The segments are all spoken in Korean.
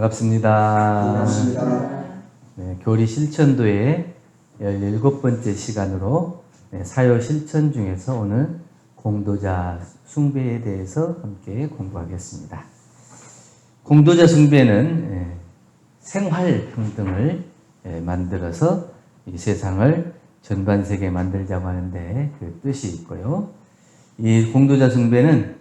반갑습니다. 반갑습니다. 네, 교리 실천도의 17번째 시간으로 네, 사요 실천 중에서 오늘 공도자 숭배에 대해서 함께 공부하겠습니다. 공도자 숭배는 예, 생활 평등을 예, 만들어서 이 세상을 전반 세계 만들자고 하는데 그 뜻이 있고요. 이 공도자 숭배는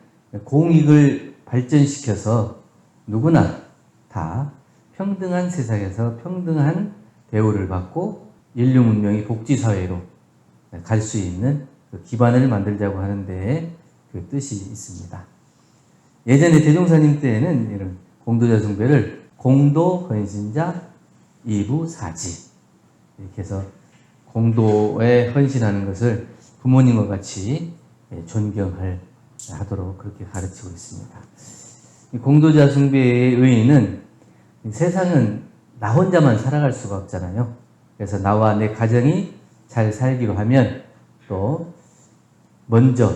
공익을 발전시켜서 누구나 다 평등한 세상에서 평등한 대우를 받고 인류 문명이 복지 사회로 갈 수 있는 그 기반을 만들자고 하는데 그 뜻이 있습니다. 예전에 대종사님 때에는 이런 공도자 숭배를 공도 헌신자 이부 사지 이렇게 해서 공도에 헌신하는 것을 부모님과 같이 예, 존경을 하도록 그렇게 가르치고 있습니다. 이 공도자 숭배의 의의는 세상은 나 혼자만 살아갈 수가 없잖아요. 그래서 나와 내 가정이 잘 살기로 하면 또 먼저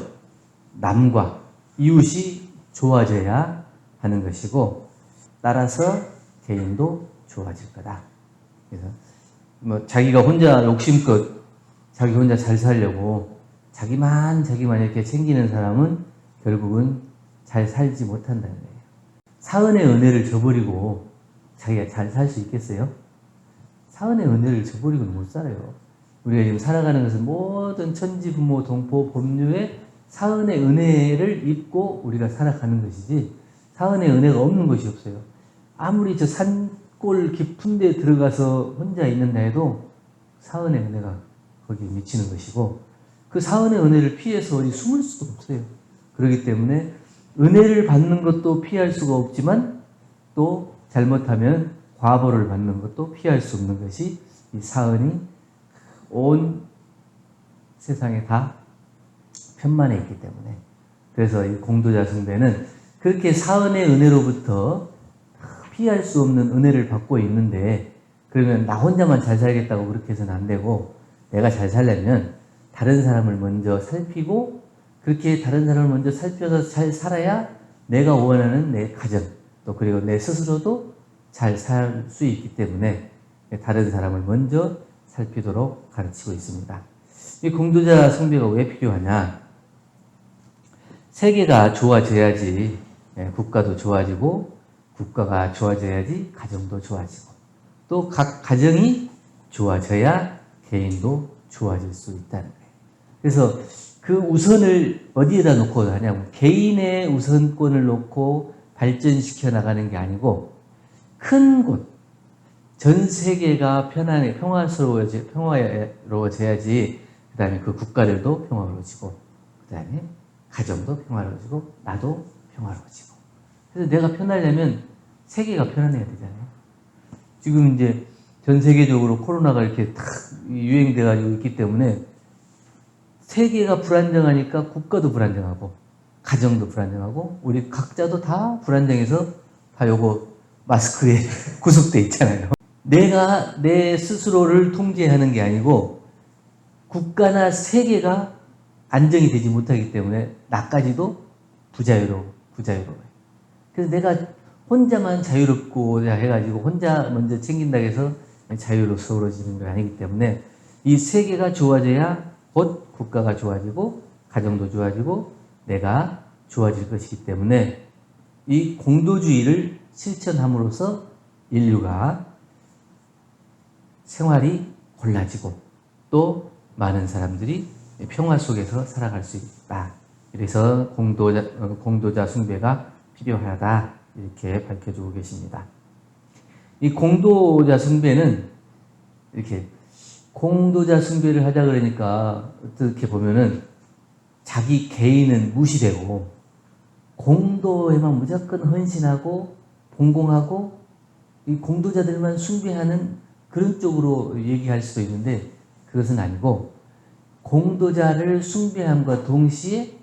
남과 이웃이 좋아져야 하는 것이고 따라서 개인도 좋아질 거다. 그래서 뭐 자기가 혼자 욕심껏 자기 혼자 잘 살려고 자기만 자기만 이렇게 챙기는 사람은 결국은 잘 살지 못한다는 거예요. 사은의 은혜를 저버리고 자기가 잘 살 수 있겠어요? 사은의 은혜를 저버리고는 못 살아요. 우리가 지금 살아가는 것은 모든 천지 부모 동포 법률의 사은의 은혜를 입고 우리가 살아가는 것이지 사은의 은혜가 없는 것이 없어요. 아무리 저 산골 깊은 데 들어가서 혼자 있는다 해도 사은의 은혜가 거기에 미치는 것이고 그 사은의 은혜를 피해서 어디 숨을 수도 없어요. 그렇기 때문에 은혜를 받는 것도 피할 수가 없지만 또 잘못하면 과보를 받는 것도 피할 수 없는 것이 이 사은이 온 세상에 다 편만에 있기 때문에. 그래서 이 공도자 숭배는 그렇게 사은의 은혜로부터 피할 수 없는 은혜를 받고 있는데 그러면 나 혼자만 잘 살겠다고 그렇게 해서는 안 되고 내가 잘 살려면 다른 사람을 먼저 살피고 그렇게 다른 사람을 먼저 살펴서 잘 살아야 내가 원하는 내 가정 또 그리고 내 스스로도 잘 살 수 있기 때문에 다른 사람을 먼저 살피도록 가르치고 있습니다. 이 공도자 숭배가 왜 필요하냐? 세계가 좋아져야지 예, 국가도 좋아지고 국가가 좋아져야지 가정도 좋아지고 또 각 가정이 좋아져야 개인도 좋아질 수 있다는 거예요. 그래서 그 우선을 어디에다 놓고 하냐면 개인의 우선권을 놓고 발전시켜 나가는 게 아니고 큰 곳, 전 세계가 편안해 평화스러워지 평화로워져야지 그다음에 그 국가들도 평화로워지고 그다음에 가정도 평화로워지고 나도 평화로워지고 그래서 내가 편하려면 세계가 편안해야 되잖아요. 지금 이제 전 세계적으로 코로나가 이렇게 탁 유행돼 가지고 있기 때문에 세계가 불안정하니까 국가도 불안정하고 가정도 불안정하고 우리 각자도 다 불안정해서 다 요거 마스크에 구속돼 있잖아요. 내가 내 스스로를 통제하는 게 아니고 국가나 세계가 안정이 되지 못하기 때문에 나까지도 부자유로 부자유로워요. 그래서 내가 혼자만 자유롭고 해가지고 혼자 먼저 챙긴다 해서 자유로워지는 게 아니기 때문에 이 세계가 좋아져야 곧 국가가 좋아지고 가정도 좋아지고 내가 좋아질 것이기 때문에 이 공도주의를 실천함으로써 인류가 생활이 골라지고 또 많은 사람들이 평화 속에서 살아갈 수 있다. 그래서 공도자, 어, 공도자 숭배가 필요하다. 이렇게 밝혀주고 계십니다. 이 공도자 숭배는 이렇게 공도자 숭배를 하자 그러니까 어떻게 보면은 자기 개인은 무시되고 공도에만 무조건 헌신하고 봉공하고 이 공도자들만 숭배하는 그런 쪽으로 얘기할 수도 있는데 그것은 아니고 공도자를 숭배함과 동시에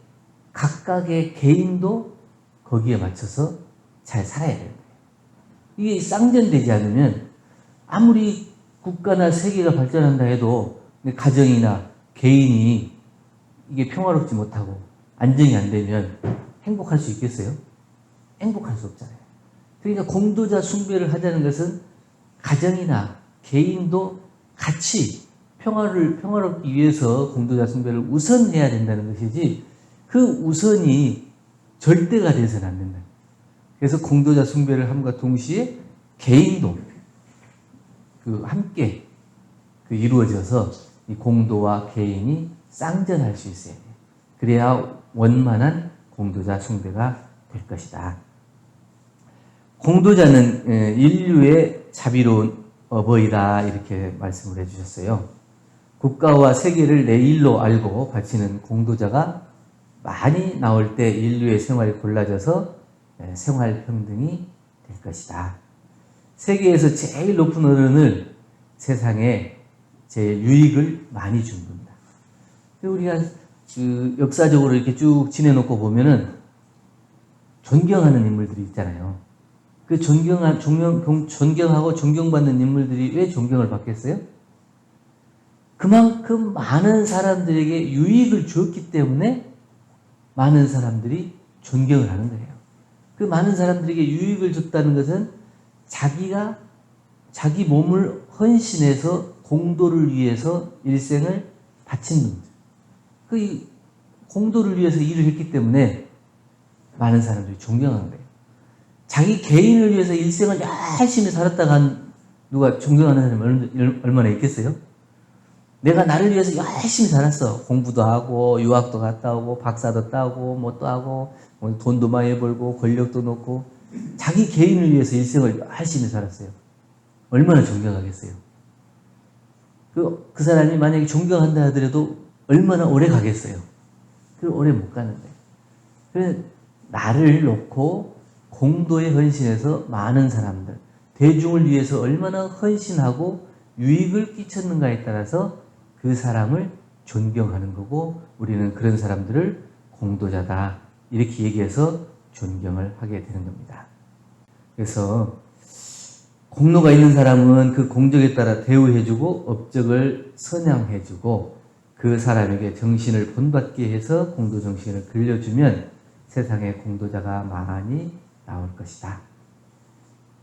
각각의 개인도 거기에 맞춰서 잘 살아야 거예요. 이게 쌍전되지 않으면 아무리 국가나 세계가 발전한다 해도 가정이나 개인이 이게 평화롭지 못하고 안정이 안 되면 행복할 수 있겠어요? 행복할 수 없잖아요. 그러니까 공도자 숭배를 하자는 것은 가정이나 개인도 같이 평화를 평화롭기 위해서 공도자 숭배를 우선해야 된다는 것이지 그 우선이 절대가 돼서는 안 된다. 그래서 공도자 숭배를 함과 동시에 개인도 그 함께 그 이루어져서 이 공도와 개인이 쌍전할 수 있어야 돼. 그래야 원만한 공도자 숭배가 될 것이다. 공도자는 에, 인류의 자비로운 어버이다 이렇게 말씀을 해주셨어요. 국가와 세계를 내 일로 알고 바치는 공도자가 많이 나올 때 인류의 생활이 골라져서 에, 생활 평등이 될 것이다. 세계에서 제일 높은 어른을 세상에 제일 유익을 많이 준 겁니다. 우리가 그 역사적으로 이렇게 쭉 지내놓고 보면은 존경하는 인물들이 있잖아요. 그 존경한 존경 존경하고 존경받는 인물들이 왜 존경을 받겠어요? 그만큼 많은 사람들에게 유익을 주었기 때문에 많은 사람들이 존경을 하는 거예요. 그 많은 사람들에게 유익을 줬다는 것은 자기가 자기 몸을 헌신해서 공도를 위해서 일생을 바친 놈들. 그 공도를 위해서 일을 했기 때문에 많은 사람들이 존경하는 거예요. 자기 개인을 위해서 일생을 열심히 살았다가 한 누가 존경하는 사람이 얼마나 있겠어요? 내가 나를 위해서 열심히 살았어. 공부도 하고, 유학도 갔다 오고, 박사도 따고, 뭐 또 하고, 뭐 돈도 많이 벌고, 권력도 놓고, 자기 개인을 위해서 일생을 열심히 살았어요. 얼마나 존경하겠어요? 그, 그 사람이 만약에 존경한다 하더라도 얼마나 오래 가겠어요? 그 오래 못 가는데. 그래서 나를 놓고 공도에 헌신해서 많은 사람들, 대중을 위해서 얼마나 헌신하고 유익을 끼쳤는가에 따라서 그 사람을 존경하는 거고 우리는 그런 사람들을 공도자다. 이렇게 얘기해서 존경을 하게 되는 겁니다. 그래서 공로가 있는 사람은 그 공적에 따라 대우해주고 업적을 선양해주고 그 사람에게 정신을 본받게 해서 공도 정신을 들려주면 세상에 공도자가 많이 나올 것이다.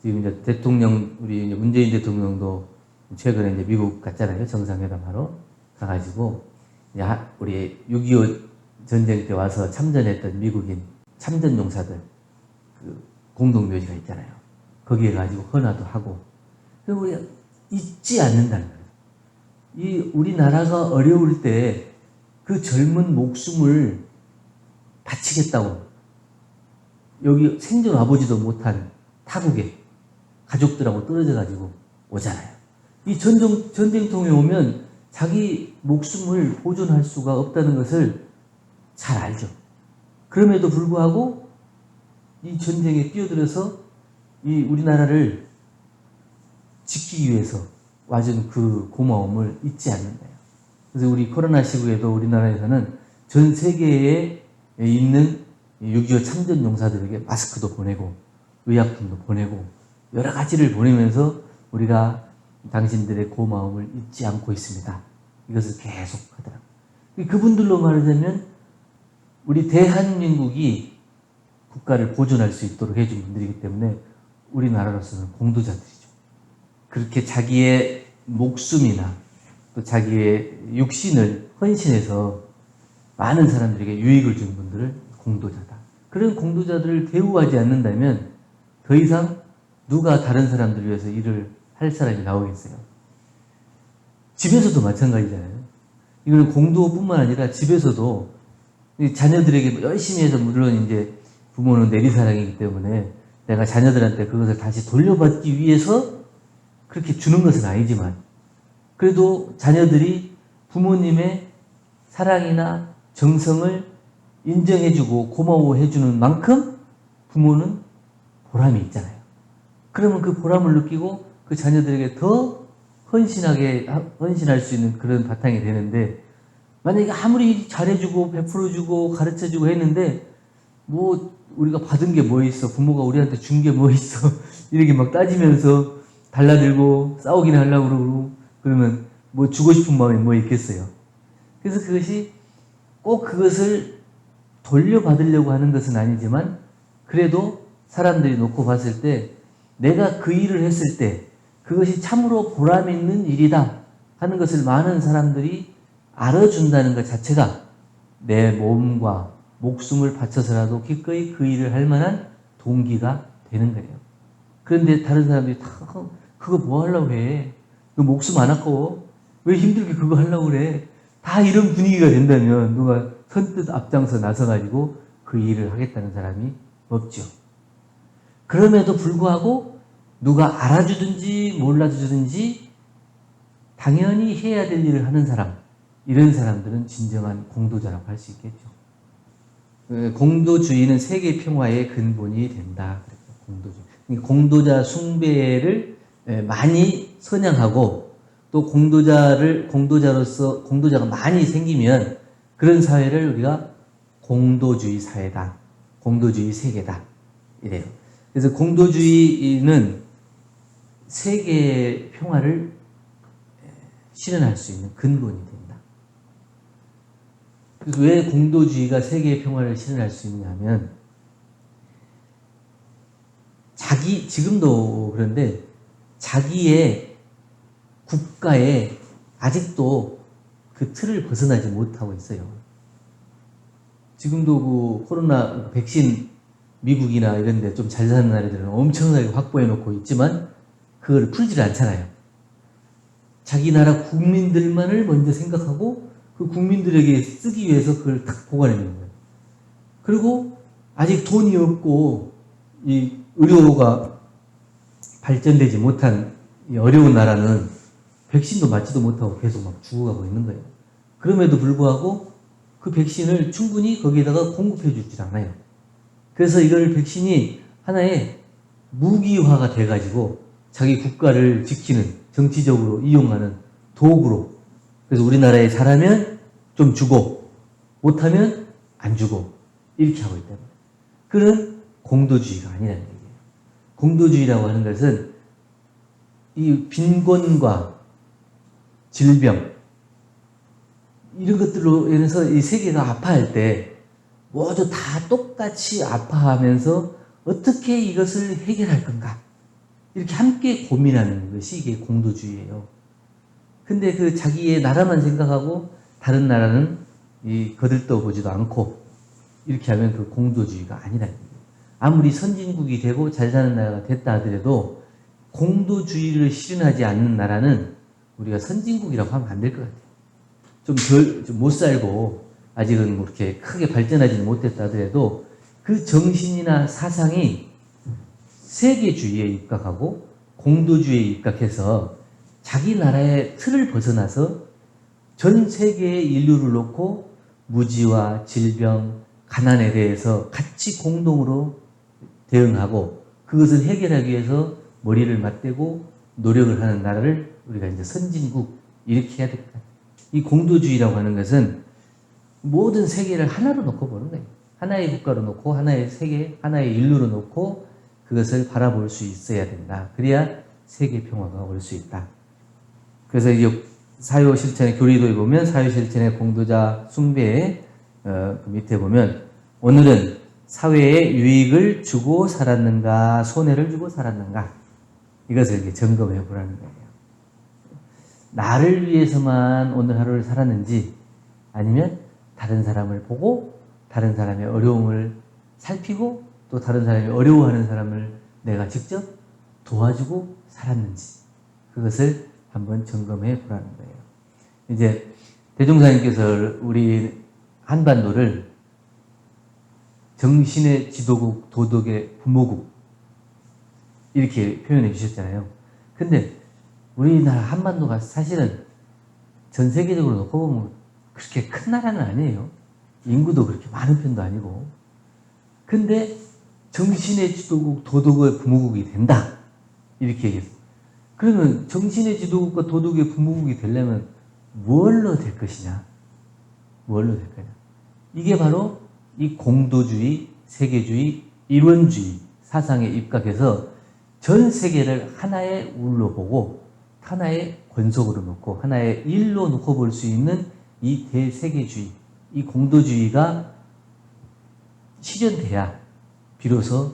지금 이제 대통령 우리 문재인 대통령도 최근에 이제 미국 갔잖아요 정상회담 하러 가가지고 우리 6.25 전쟁 때 와서 참전했던 미국인 참전 용사들 그 공동묘지가 있잖아요. 거기에 가지고 헌화도 하고 그리고 우리가 잊지 않는다는 거예요. 이 우리나라가 어려울 때 그 젊은 목숨을 바치겠다고 여기 생전 와보지도 못한 타국에 가족들하고 떨어져 가지고 오잖아요. 이 전쟁, 전쟁통에 오면 자기 목숨을 보존할 수가 없다는 것을 잘 알죠. 그럼에도 불구하고 이 전쟁에 뛰어들어서 이 우리나라를 지키기 위해서 와준 그 고마움을 잊지 않는 거예요. 그래서 우리 코로나 시국에도 우리나라에서는 전 세계에 있는 6.25 참전 용사들에게 마스크도 보내고 의약품도 보내고 여러 가지를 보내면서 우리가 당신들의 고마움을 잊지 않고 있습니다. 이것을 계속 하더라고요. 그분들로 말하자면 우리 대한민국이 국가를 보존할 수 있도록 해준 분들이기 때문에 우리나라로서는 공도자들이죠. 그렇게 자기의 목숨이나 또 자기의 육신을 헌신해서 많은 사람들에게 유익을 준 분들을 공도자다. 그런 공도자들을 대우하지 않는다면 더 이상 누가 다른 사람들을 위해서 일을 할 사람이 나오겠어요. 집에서도 마찬가지잖아요. 이거는 공도뿐만 아니라 집에서도 자녀들에게 열심히 해서 물론 이제 부모는 내리사랑이기 때문에 내가 자녀들한테 그것을 다시 돌려받기 위해서 그렇게 주는 것은 아니지만 그래도 자녀들이 부모님의 사랑이나 정성을 인정해주고 고마워해주는 만큼 부모는 보람이 있잖아요. 그러면 그 보람을 느끼고 그 자녀들에게 더 헌신하게, 헌신할 수 있는 그런 바탕이 되는데, 만약에 아무리 잘해주고, 베풀어주고, 가르쳐주고 했는데, 뭐, 우리가 받은 게 뭐 있어? 부모가 우리한테 준 게 뭐 있어? 이렇게 막 따지면서 달라들고, 싸우기나 하려고 그러고, 그러면 뭐 주고 싶은 마음이 뭐 있겠어요? 그래서 그것이 꼭 그것을 돌려받으려고 하는 것은 아니지만, 그래도 사람들이 놓고 봤을 때 내가 그 일을 했을 때 그것이 참으로 보람 있는 일이다 하는 것을 많은 사람들이 알아준다는 것 자체가 내 몸과 목숨을 바쳐서라도 기꺼이 그 일을 할 만한 동기가 되는 거예요. 그런데 다른 사람들이 다 그거 뭐 하려고 해? 너 목숨 안 아까워? 왜 힘들게 그거 하려고 그래? 다 이런 분위기가 된다면 누가 선뜻 앞장서 나서가지고 그 일을 하겠다는 사람이 없죠. 그럼에도 불구하고 누가 알아주든지 몰라주든지 당연히 해야 될 일을 하는 사람, 이런 사람들은 진정한 공도자라고 할 수 있겠죠. 그 공도주의는 세계 평화의 근본이 된다. 공도주의. 공도자 숭배를 많이 선양하고 또 공도자를 공도자로서 공도자가 많이 생기면 그런 사회를 우리가 공도주의 사회다. 공도주의 세계다. 이래요. 그래서 공도주의는 세계 평화를 실현할 수 있는 근본이 된다. 그래서 왜 공도주의가 세계의 평화를 실현할 수 있느냐 하면 자기 지금도 그런데 자기의 국가에 아직도 그 틀을 벗어나지 못하고 있어요. 지금도 그 코로나 백신 미국이나 이런 데 좀 잘 사는 나라들은 엄청나게 확보해 놓고 있지만 그걸 풀지를 않잖아요. 자기 나라 국민들만을 먼저 생각하고 그 국민들에게 쓰기 위해서 그걸 딱 보관해 놓는 거예요. 그리고 아직 돈이 없고 이 의료가 발전되지 못한 어려운 나라는 백신도 맞지도 못하고 계속 막 죽어가고 있는 거예요. 그럼에도 불구하고 그 백신을 충분히 거기에다가 공급해 주지 않아요. 그래서 이걸 백신이 하나의 무기화가 돼가지고 자기 국가를 지키는 정치적으로 이용하는 도구로 그래서 우리나라에 잘하면 좀 주고 못하면 안 주고 이렇게 하고 있다. 그런 공도주의가 아니라는 얘기예요. 공도주의라고 하는 것은 이 빈곤과 질병 이런 것들로 인해서 이 세계가 아파할 때 모두 다 똑같이 아파하면서 어떻게 이것을 해결할 건가 이렇게 함께 고민하는 것이 이게 공도주의예요. 근데 그 자기의 나라만 생각하고 다른 나라는 이 거들떠 보지도 않고 이렇게 하면 그 공도주의가 거예요. 아무리 선진국이 되고 잘 사는 나라가 됐다 하더라도 공도주의를 실현하지 않는 나라는 우리가 선진국이라고 하면 안 될 것 같아요. 좀 덜, 좀못 살고 아직은 그렇게 크게 발전하지는 못했다 하더라도 그 정신이나 사상이 세계주의에 입각하고 공도주의에 입각해서 자기 나라의 틀을 벗어나서 전 세계의 인류를 놓고 무지와 질병, 가난에 대해서 같이 공동으로 대응하고 그것을 해결하기 위해서 머리를 맞대고 노력을 하는 나라를 우리가 이제 선진국 이렇게 해야 될 것 같아요. 이 공도주의라고 하는 것은 모든 세계를 하나로 놓고 보는 거예요. 하나의 국가로 놓고 하나의 세계, 하나의 인류로 놓고 그것을 바라볼 수 있어야 된다. 그래야 세계 평화가 올 수 있다. 그래서 이 사유 실천의 교리도에 보면 사유 실천의 공도자 숭배의 어, 그 밑에 보면 오늘은 사회에 유익을 주고 살았는가 손해를 주고 살았는가 이것을 이렇게 점검해 보라는 거예요. 나를 위해서만 오늘 하루를 살았는지 아니면 다른 사람을 보고 다른 사람의 어려움을 살피고 또 다른 사람이 어려워하는 사람을 내가 직접 도와주고 살았는지 그것을 한번 점검해 보라는 거예요. 이제 대종사님께서 우리 한반도를 정신의 지도국, 도덕의 부모국 이렇게 표현해 주셨잖아요. 근데 우리나라 한반도가 사실은 전 세계적으로 놓고 보면 그렇게 큰 나라는 아니에요. 인구도 그렇게 많은 편도 아니고. 근데 정신의 지도국, 도덕의 부모국이 된다. 이렇게 얘기했어요. 그러면 정신의 지도국과 도덕의 부모국이 되려면 뭘로 될 것이냐? 뭘로 될 거냐? 이게 바로 이 공도주의, 세계주의, 일원주의 사상에 입각해서 전 세계를 하나의 울로 보고 하나의 권속으로 놓고 하나의 일로 놓고 볼 수 있는 이 대세계주의, 이 공도주의가 실현돼야 비로소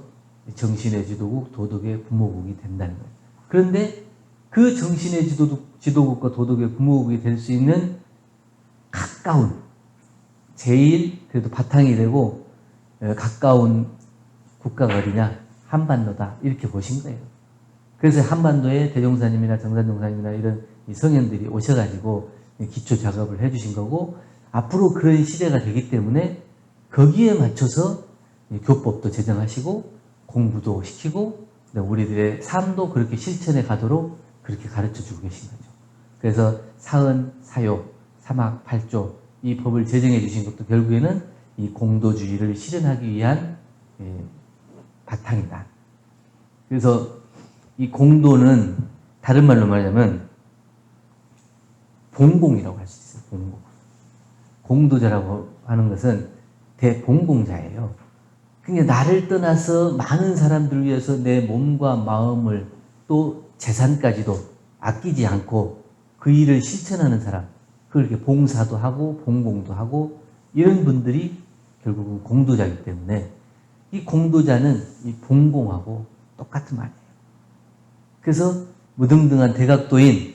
정신의 지도국, 도덕의 부모국이 된다는 거예요. 그런데 그 정신의 지도국, 지도국과 도덕의 부모국이 될 수 있는 가까운 제일 그래도 바탕이 되고 어, 가까운 국가가 어디냐 한반도다 이렇게 보신 거예요. 그래서 한반도에 대종사님이나 정산종사님이나 이런 이 성현들이 오셔가지고 기초 작업을 해주신 거고 앞으로 그런 시대가 되기 때문에 거기에 맞춰서 이 교법도 제정하시고 공부도 시키고 그다음에 우리들의 삶도 그렇게 실천해 가도록 그렇게 가르쳐 주고 계신 거죠. 그래서 사은, 사요, 사막, 팔조 이 법을 제정해 주신 것도 결국에는 이 공도주의를 실현하기 위한 예, 바탕이다. 그래서 이 공도는 다른 말로 말하자면 봉공이라고 할 수 있어요. 봉공. 공도자라고 하는 것은 대봉공자예요. 그러니까 나를 떠나서 많은 사람들을 위해서 내 몸과 마음을 또 재산까지도 아끼지 않고 그 일을 실천하는 사람, 그렇게 봉사도 하고 봉공도 하고 이런 분들이 결국은 공도자이기 때문에 이 공도자는 이 봉공하고 똑같은 말이에요. 그래서 무등등한 대각도인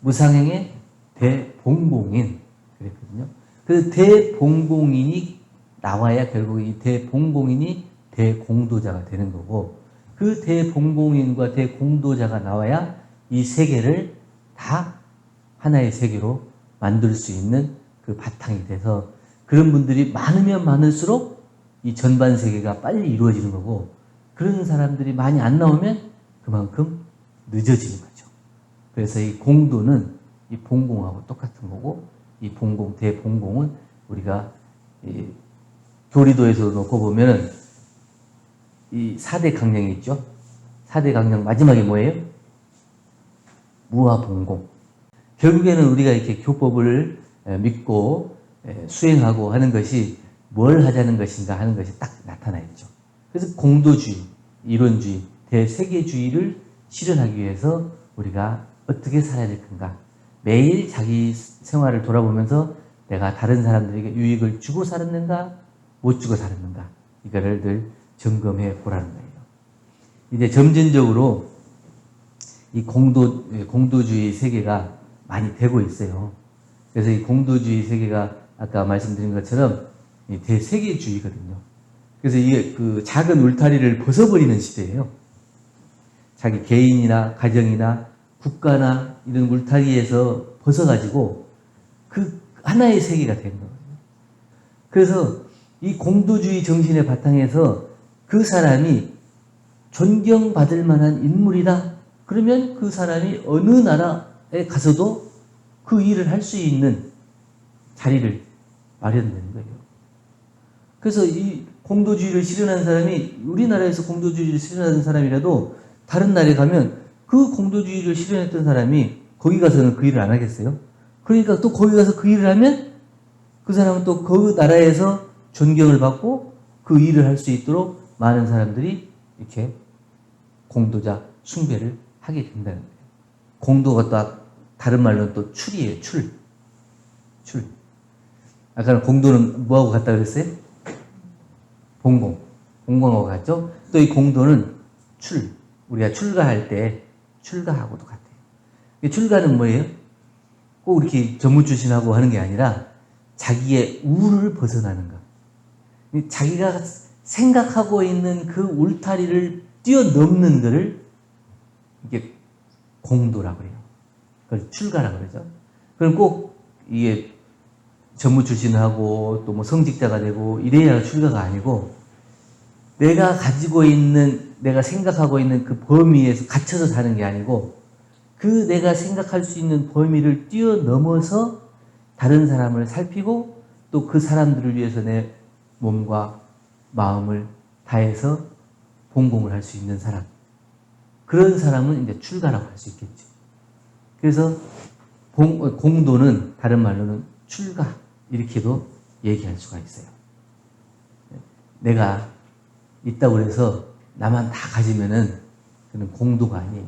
무상행의 대봉공인 그랬거든요. 그 대봉공인이 나와야 결국 이 대봉공인이 대공도자가 되는 거고 그 대봉공인과 대공도자가 나와야 이 세계를 다 하나의 세계로 만들 수 있는 그 바탕이 돼서 그런 분들이 많으면 많을수록 이 전반 세계가 빨리 이루어지는 거고 그런 사람들이 많이 안 나오면 그만큼 늦어지는 거죠. 그래서 이 공도는 이 봉공하고 똑같은 거고 이 봉공 대봉공은 우리가 이 교리도에서 놓고 보면은 이 4대 강령이 있죠. 4대 강령 마지막에 뭐예요? 무아봉공. 결국에는 우리가 이렇게 교법을 믿고 수행하고 하는 것이 뭘 하자는 것인가 하는 것이 딱 나타나 있죠. 그래서 공도주의, 이론주의, 대세계주의를 실현하기 위해서 우리가 어떻게 살아야 될 건가. 매일 자기 생활을 돌아보면서 내가 다른 사람들에게 유익을 주고 살았는가, 못 주고 살았는가. 이거를 늘 점검해 보라는 거예요. 이제 점진적으로 이 공도, 공도주의 세계가 많이 되고 있어요. 그래서 이 공도주의 세계가 아까 말씀드린 것처럼 이 대세계주의거든요. 그래서 이게 그 작은 울타리를 벗어버리는 시대예요. 자기 개인이나 가정이나 국가나 이런 울타리에서 벗어가지고 그 하나의 세계가 된 거예요. 그래서 이 공도주의 정신의 바탕에서 그 사람이 존경받을 만한 인물이다. 그러면 그 사람이 어느 나라에 가서도 그 일을 할 수 있는 자리를 마련되는 거예요. 그래서 이 공도주의를 실현한 사람이 우리나라에서 공도주의를 실현하는 사람이라도 다른 나라에 가면 그 공도주의를 실현했던 사람이 거기 가서는 그 일을 안 하겠어요? 그러니까 또 거기 가서 그 일을 하면 그 사람은 또 그 나라에서 존경을 받고 그 일을 할 수 있도록 많은 사람들이 이렇게 공도자 숭배를 하게 된다는 거예요. 공도가 또 다른 말로는 또 출이에요. 출. 출. 아까는 공도는 뭐하고 같다 그랬어요? 봉공. 봉공하고 같죠? 또 이 공도는 출. 우리가 출가할 때 출가하고도 같아요. 이 출가는 뭐예요? 꼭 이렇게 전무출신하고 하는 게 아니라 자기의 우를 벗어나는 것. 자기가 생각하고 있는 그 울타리를 뛰어넘는 것을 이게 공도라고 해요. 그걸 출가라고 그러죠. 그럼 꼭 이게 전무 출신하고 또 뭐 성직자가 되고 이래야 출가가 아니고 내가 가지고 있는 내가 생각하고 있는 그 범위에서 갇혀서 사는 게 아니고 그 내가 생각할 수 있는 범위를 뛰어넘어서 다른 사람을 살피고 또 그 사람들을 위해서 내 몸과 마음을 다해서 봉공을 할 수 있는 사람. 그런 사람은 이제 출가라고 할 수 있겠죠. 그래서 공, 공도는 다른 말로는 출가 이렇게도 얘기할 수가 있어요. 내가 있다고 해서 나만 다 가지면은 그는 공도가 아니에요.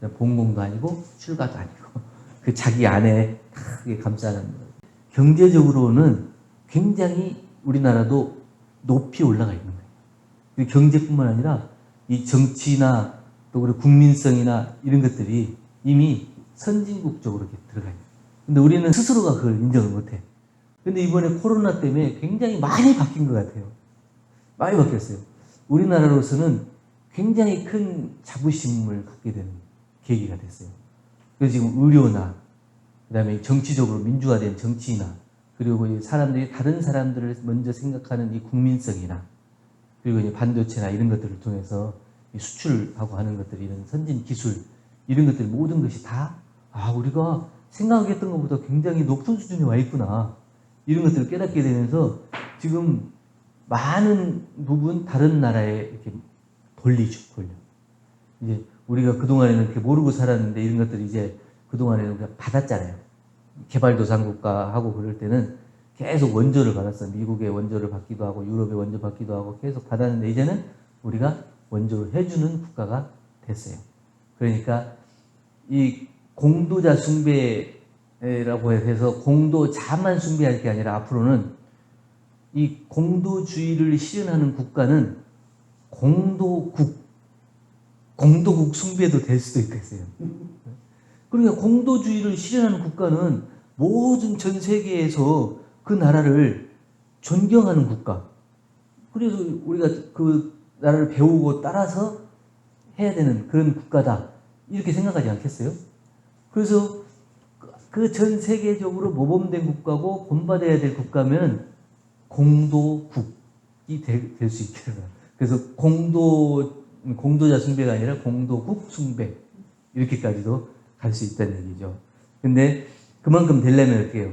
그냥 봉공도 아니고 출가도 아니고 그 자기 안에 크게 감싸는 거예요. 경제적으로는 굉장히 우리나라도 높이 올라가 있는 거예요. 경제뿐만 아니라 이 정치나 또 그리고 국민성이나 이런 것들이 이미 선진국 쪽으로 이렇게 들어가요. 근데 우리는 스스로가 그걸 인정을 못해. 근데 이번에 코로나 때문에 굉장히 많이 바뀐 것 같아요. 많이 바뀌었어요. 우리나라로서는 굉장히 큰 자부심을 갖게 되는 계기가 됐어요. 그래서 지금 의료나 그다음에 정치적으로 민주화된 정치나 그리고 이 사람들이 다른 사람들을 먼저 생각하는 이 국민성이나 그리고 반도체나 이런 것들을 통해서 이 수출하고 하는 것들 이런 선진 기술 이런 것들 모든 것이 다 아 우리가 생각했던 것보다 굉장히 높은 수준에 와 있구나. 이런 것들을 깨닫게 되면서 지금 많은 부분 다른 나라에 이렇게 돌리죠 돌려. 이제 우리가 그 동안에는 이렇게 모르고 살았는데 이런 것들이 이제 그 동안에는 그냥 받았잖아요 개발도상국가하고 그럴 때는 계속 원조를 받았어. 미국의 원조를 받기도 하고 유럽의 원조 받기도 하고 계속 받았는데 이제는 우리가 원조를 해주는 국가가 됐어요. 그러니까 이 공도자 숭배라고 해서 공도자만 숭배할 게 아니라 앞으로는 이 공도주의를 실현하는 국가는 공도국, 공도국 숭배도 될 수도 있겠어요. 그러니까 공도주의를 실현하는 국가는 모든 전 세계에서 그 나라를 존경하는 국가. 그래서 우리가 그 나라를 배우고 따라서 해야 되는 그런 국가다. 이렇게 생각하지 않겠어요? 그래서 그 전 세계적으로 모범된 국가고 본받아야 될 국가면 공도국이 될 수 있겠다. 그래서 공도, 공도자 숭배가 아니라 공도국 숭배. 이렇게까지도 갈 수 있다는 얘기죠. 근데 그만큼 되려면 어떻게 해요?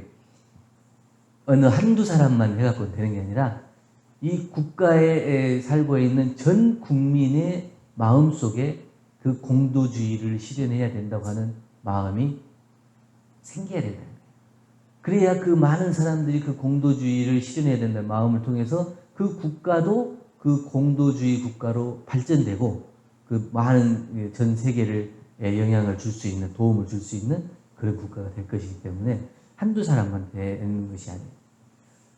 어느 한두 사람만 해갖고 되는 게 아니라 이 국가에 살고 있는 전 국민의 마음 속에 그 공도주의를 실현해야 된다고 하는 마음이 생겨야 거예요. 그래야 그 많은 사람들이 그 공도주의를 실현해야 된다는 마음을 통해서 그 국가도 그 공도주의 국가로 발전되고 그 많은 전 세계를 영향을 줄 수 있는 도움을 줄 수 있는 그런 국가가 될 것이기 때문에 한두 사람만 되는 것이 아니에요.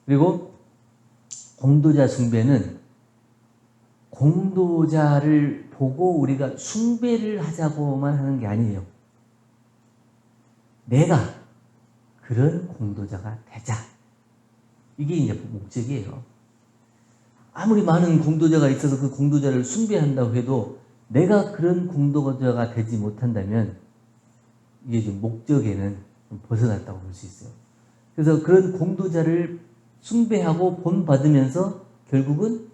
그리고 공도자 숭배는 공도자를 보고 우리가 숭배를 하자고만 하는 게 아니에요. 내가 그런 공도자가 되자. 이게 이제 목적이에요. 아무리 많은 공도자가 있어서 그 공도자를 숭배한다고 해도 내가 그런 공도자가 되지 못한다면 이게 좀 목적에는 좀 벗어났다고 볼 수 있어요. 그래서 그런 공도자를 숭배하고 본받으면서 결국은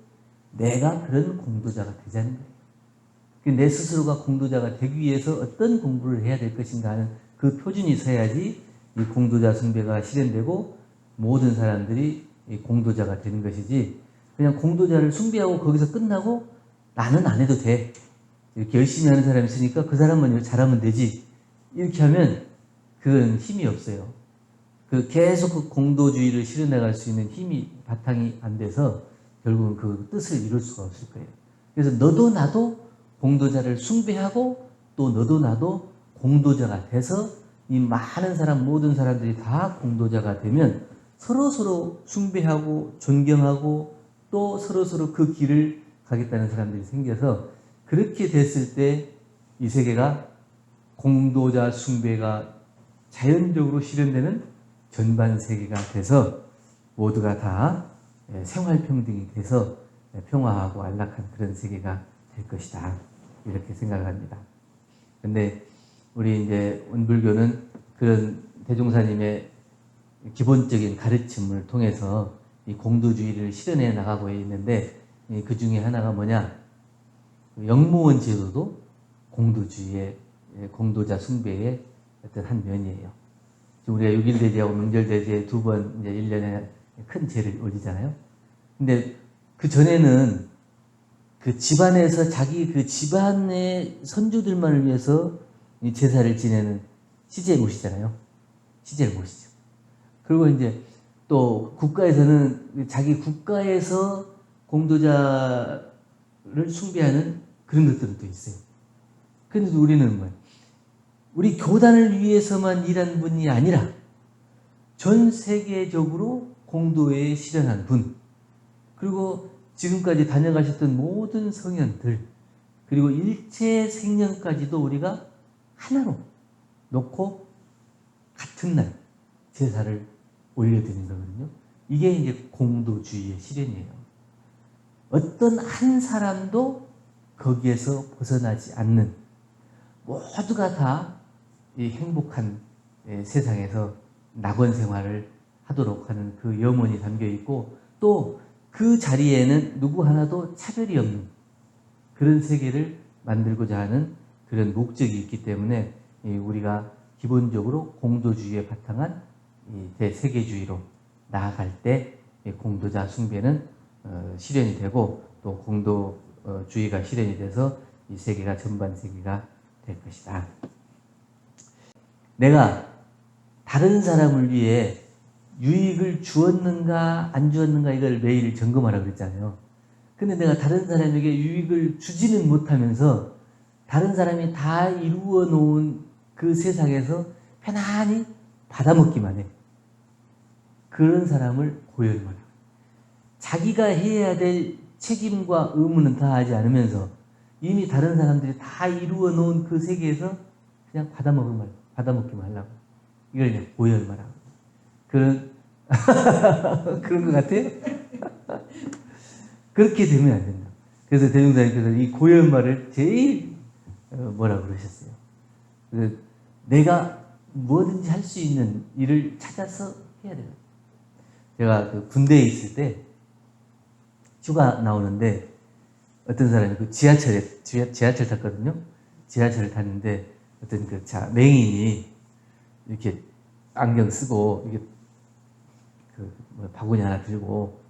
내가 그런 공도자가 되자는 거예요. 내 스스로가 공도자가 되기 위해서 어떤 공부를 해야 될 것인가 하는 그 표준이 서야지 이 공도자 숭배가 실현되고 모든 사람들이 이 공도자가 되는 것이지 그냥 공도자를 숭배하고 거기서 끝나고 나는 안 해도 돼. 이렇게 열심히 하는 사람이 있으니까 그 사람만 잘하면 되지. 이렇게 하면 그건 힘이 없어요. 그 계속 그 공도주의를 실현나갈 수 있는 힘이 바탕이 안 돼서 결국은 그 뜻을 이룰 수가 없을 거예요. 그래서 너도 나도 공도자를 숭배하고 또 너도 나도 공도자가 돼서 이 많은 사람 모든 사람들이 다 공도자가 되면 서로 서로 숭배하고 존경하고 또 서로 서로 그 길을 가겠다는 사람들이 생겨서 그렇게 됐을 때 이 세계가 공도자 숭배가 자연적으로 실현되는 전반 세계가 돼서 모두가 다 예, 생활 평등이 돼서 예, 평화하고 안락한 그런 세계가 될 것이다. 이렇게 생각합니다. 근데 우리 이제 원불교는 그런 대종사님의 기본적인 가르침을 통해서 이 공도주의를 실현해 나가고 있는데 그 중에 하나가 뭐냐? 영무원 제도도 공도주의의 예, 공도자 숭배의 어떤 한 면이에요. 우리가 6일 대제하고 명절 대제 두 번 이제 1년에 큰 제를 올리잖아요. 근데 그 전에는 그 집안에서 자기 그 집안의 선조들만을 위해서 이 제사를 지내는 시제 모시잖아요. 시제를 모시죠. 그리고 이제 또 국가에서는 자기 국가에서 공도자 를 숭배하는 그런 것들은 또 있어요. 그런데 우리는 뭐예요? 우리 교단을 위해서만 일한 분이 아니라 전 세계적으로 공도에 실현한 분, 그리고 지금까지 다녀가셨던 모든 성현들 그리고 일체 생년까지도 우리가 하나로 놓고 같은 날 제사를 올려드리는 거거든요. 이게 이제 공도주의의 실현이에요. 어떤 한 사람도 거기에서 벗어나지 않는 모두가 다 이 행복한 예, 세상에서 낙원 생활을 하도록 하는 그 염원이 담겨 있고 또 그 자리에는 누구 하나도 차별이 없는 그런 세계를 만들고자 하는 그런 목적이 있기 때문에 이 우리가 기본적으로 공도주의에 바탕한 이 대세계주의로 나아갈 때이 공도자 숭배는 어, 실현이 되고 또 공도주의가 실현이 돼서 이 세계가 전반 세계가 될 것이다. 내가 다른 사람을 위해 유익을 주었는가 안 주었는가 이걸 매일 점검하라 그랬잖아요. 근데 내가 다른 사람에게 유익을 주지는 못하면서 다른 사람이 다 이루어 놓은 그 세상에서 편안히 받아먹기만 해. 그런 사람을 고열만. 자기가 해야 될 책임과 의무는 다 하지 않으면서 이미 다른 사람들이 다 이루어 놓은 그 세계에서 그냥 받아먹기만, 받아먹기만 하려고. 이걸 그냥 고열만하고. 그런, 그런 것 같아요? 그렇게 되면 안 된다. 그래서 대중사님께서 이 고열말을 제일 어, 뭐라 그러셨어요. 그 내가 뭐든지 할 수 있는 일을 찾아서 해야 돼요. 제가 그 군대에 있을 때 휴가 나오는데 어떤 사람이 그 지하철에 지하, 지하철 탔거든요. 지하철을 탔는데 어떤 그 자 맹인이 이렇게 안경 쓰고 이게 그뭐 바구니 하나 들고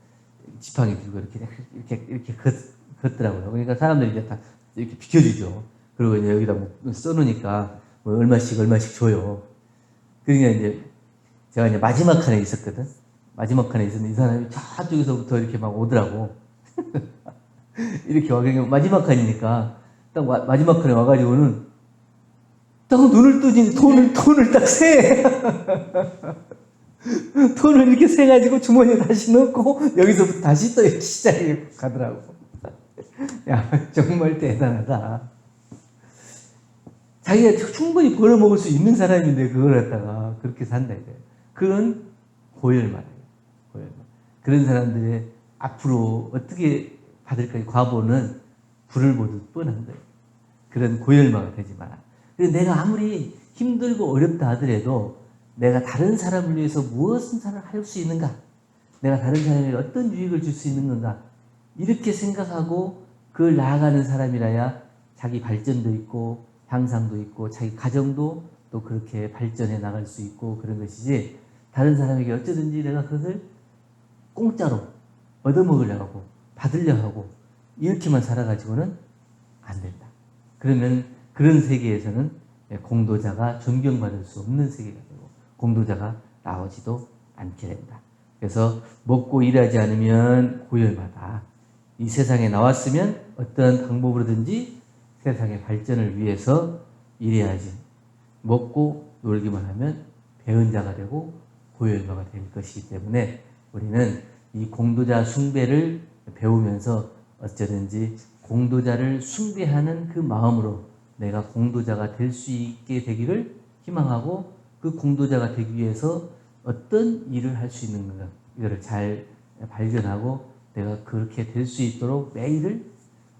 지팡이 들고 이렇게 이렇게 이렇게 걷, 걷더라고요. 그러니까 사람들이 이제 다 이렇게 비켜주죠. 그리고 이제 여기다 뭐 써놓으니까 뭐 얼마씩 얼마씩 줘요. 그러니까 이제 제가 이제 마지막 칸에 있었거든. 마지막 칸에 있었는데 이 사람이 저쪽에서부터 이렇게 막 오더라고. 이렇게 와. 그러니까 마지막 칸이니까 딱 와- 마지막 칸에 와가지고는 딱 눈을 뜨지 돈을 돈을 딱 세. 돈을 이렇게 세 가지고 주머니에 다시 넣고 여기서부터 다시 또 시작해 가더라고. 야 정말 대단하다. 자기가 충분히 벌어 먹을 수 있는 사람인데 그걸 갖다가 그렇게 산다 이거예요. 그런 고열말이에요. 고열말. 그런 사람들의 앞으로 어떻게 받을까 과보는 불을 보듯 뻔한 거예요. 그런 고열마가 되지 마라. 그래서 내가 아무리 힘들고 어렵다 하더라도 내가 다른 사람을 위해서 무엇을 할 수 있는가? 내가 다른 사람에게 어떤 유익을 줄 수 있는 건가? 이렇게 생각하고 그걸 나아가는 사람이라야 자기 발전도 있고 향상도 있고 자기 가정도 또 그렇게 발전해 나갈 수 있고 그런 것이지 다른 사람에게 어쩌든지 내가 그것을 공짜로 얻어먹으려고 하고 받으려 하고 이렇게만 살아가지고는 안 된다. 그러면 그런 세계에서는 공도자가 존경받을 수 없는 세계가 되고 공도자가 나오지도 않게 된다. 그래서 먹고 일하지 않으면 고열받아. 이 세상에 나왔으면 어떤 방법으로든지 세상의 발전을 위해서 일해야지. 먹고 놀기만 하면 배은 자가 되고 고열마가 될 것이기 때문에 우리는 이 공도자 숭배를 배우면서 어쩌든지 공도자를 숭배하는 그 마음으로 내가 공도자가 될 수 있게 되기를 희망하고 그 공도자가 되기 위해서 어떤 일을 할 수 있는 건가 이거를 잘 발견하고 내가 그렇게 될 수 있도록 매일을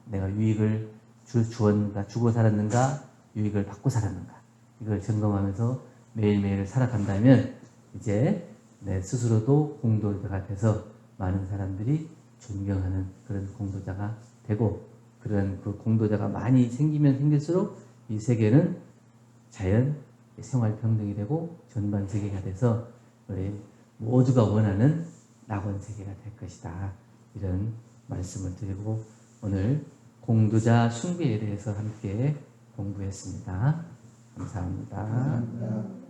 내가 유익을 주, 주었는가 주고 살았는가 유익을 받고 살았는가 이걸 점검하면서 매일매일 살아간다면 이제 내 스스로도 공도자가 돼서 많은 사람들이 존경하는 그런 공도자가 되고 그런 그 공도자가 많이 생기면 생길수록 이 세계는 자연 생활 평등이 되고 전반 세계가 돼서 우리 모두가 원하는 낙원 세계가 될 것이다. 이런 말씀을 드리고 오늘 공도자 숭배에 대해서 함께 공부했습니다. 감사합니다.